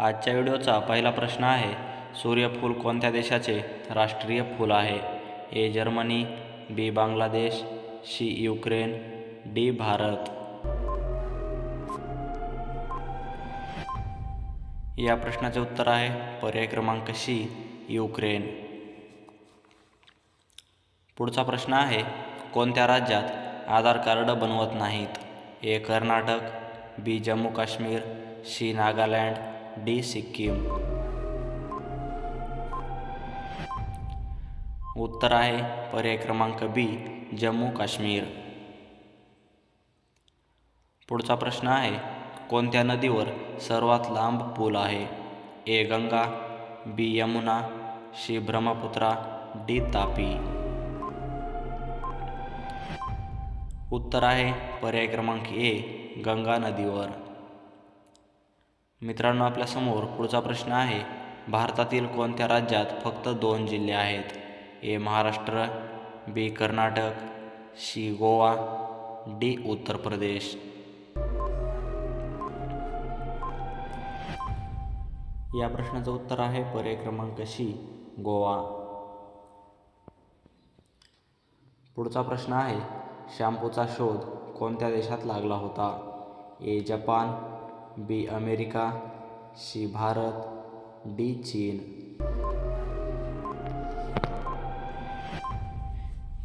आजच्या व्हिडिओचा पहिला प्रश्न आहे सूर्यफूल कोणत्या देशाचे राष्ट्रीय फूल आहे? A Germany B Bangladesh C Ukraine D Bharat. या प्रश्नाचे उत्तर आहे पर्याय क्रमांक सी युक्रेन. पुढचा प्रश्न आहे कोणत्या राज्यात आधार कार्ड बनवत नाहीत? A Karnataka B Jammu Kashmir C Nagaland D Sikkim. उत्तर आहे पर्याय क्रमांक बी जम्मू काश्मीर. पुढचा प्रश्न आहे कोणत्या नदीवर सर्वात लांब पूल आहे? A Ganga B Yamuna C Brahmaputra D Tapi. उत्तर आहे पर्याय क्रमांक ए गंगा नदीवर. मित्रांनो आपल्यासमोर पुढचा प्रश्न आहे. भारतातील कोणत्या राज्यात फक्त दोन जिल्हे आहेत? A Maharashtra B Karnataka C Goa D Uttar Pradesh. या प्रश्नाचं उत्तर आहे पर्याय क्रमांक सी गोवा. पुढचा प्रश्न आहे शॅम्पूचा शोध कोणत्या देशात लागला होता? A Japan B America C Bharat D चीन.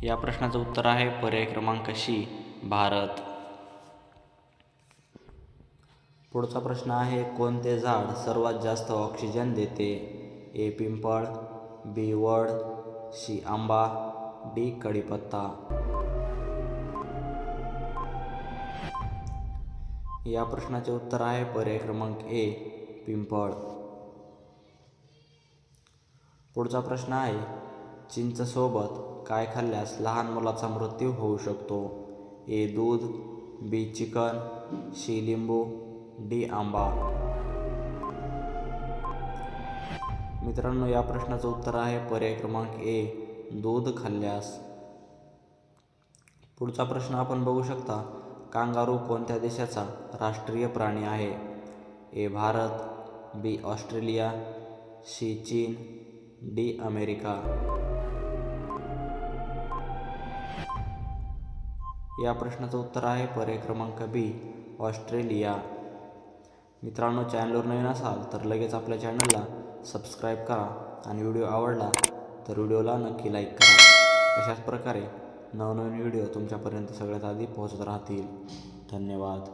या प्रश्नाचं उत्तर आहे पर्याय क्रमांक सी भारत. पुढचा प्रश्न आहे कोणते झाड सर्वात जास्त ऑक्सिजन देते? ए पिंपळ बी वड सी आंबा डी कढीपत्ता. या प्रश्नाचे उत्तर आहे पर्याय क्रमांक ए पिंपळ. पुढचा प्रश्न आहे चिंचसोबत काय खाल्ल्यास लहान मुलाचा मृत्यू होऊ शकतो? ए दूध बी चिकन सी लिंबू डी आंबा. मित्रांनो या प्रश्नाचं उत्तर आहे पर्याय क्रमांक ए दूध खाल्ल्यास. पुढचा प्रश्न आपण बघू शकता कांगारू कोणत्या देशाचा राष्ट्रीय प्राणी आहे? A Bharat B Australia C चीन डी अमेरिका. या प्रश्नाचं उत्तर आहे पर्याय क्रमांक बी ऑस्ट्रेलिया. मित्रांनो चॅनलवर नवीन असाल तर लगेच आपल्या चॅनलला सबस्क्राईब करा आणि व्हिडिओ आवडला तर व्हिडिओला नक्की लाईक करा. अशाच प्रकारे नवनवीन व्हिडिओ तुमच्यापर्यंत सगळ्यात आधी पोहोचत राहतील. धन्यवाद.